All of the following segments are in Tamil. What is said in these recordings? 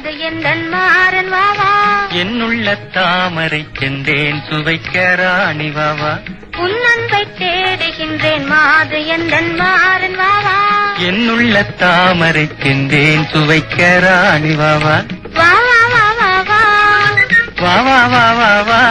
எந்தன் மாறன் வாவா. என்னுள்ள தாமரை செந்தேன் சுவைக்க ராணி வாவா. உன் அன்பை தேடுகின்றேன் மாது எந்தன் மாறன் வாவா. என்னுள்ள தாமரை செந்தேன் சுவைக்க ராணி வாவா. வா வா வா வா வா வா வா வா வா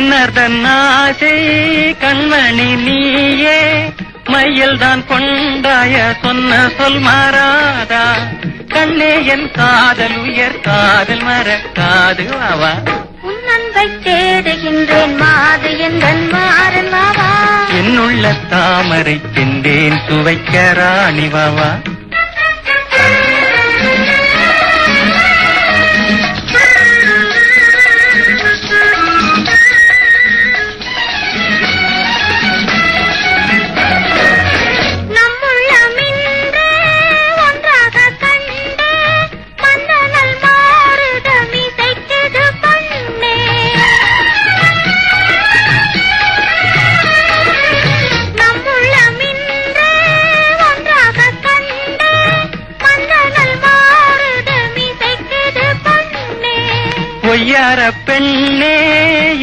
மன்னர்தன் ஆசை கண்மணி நீயே மையல் தான் கொண்டாய சொன்ன சொல் மாறாதா? கண்ணே என் காதல் உயர் காதல் மறக்காது வாவா உன் அன்பை தேடுகின்றேன் மாது எந்தன் மாறன் வாவா என்னுள்ள தாமரை செந்தேன் சுவைக்க ராணி வாவா பொய்யார பெண்ணே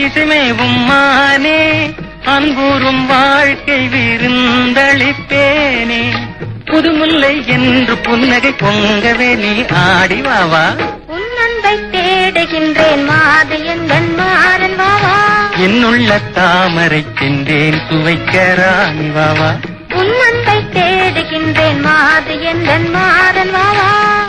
இசுமேவும் மானே அன்பூரும் வாழ்க்கை விருந்தளிப்பேனே. புதுமுல்லை என்று புன்னகை பொங்கவே நீ ஆடி வாவா உன் அன்பை தேடுகின்றேன் மாது எந்தன் மாறன் வாவா என்னுள்ள தாமரை சென்றேன் சுவைக்க ராணி வாவா உன் அன்பை தேடுகின்றேன் மாது மாறன் வாவா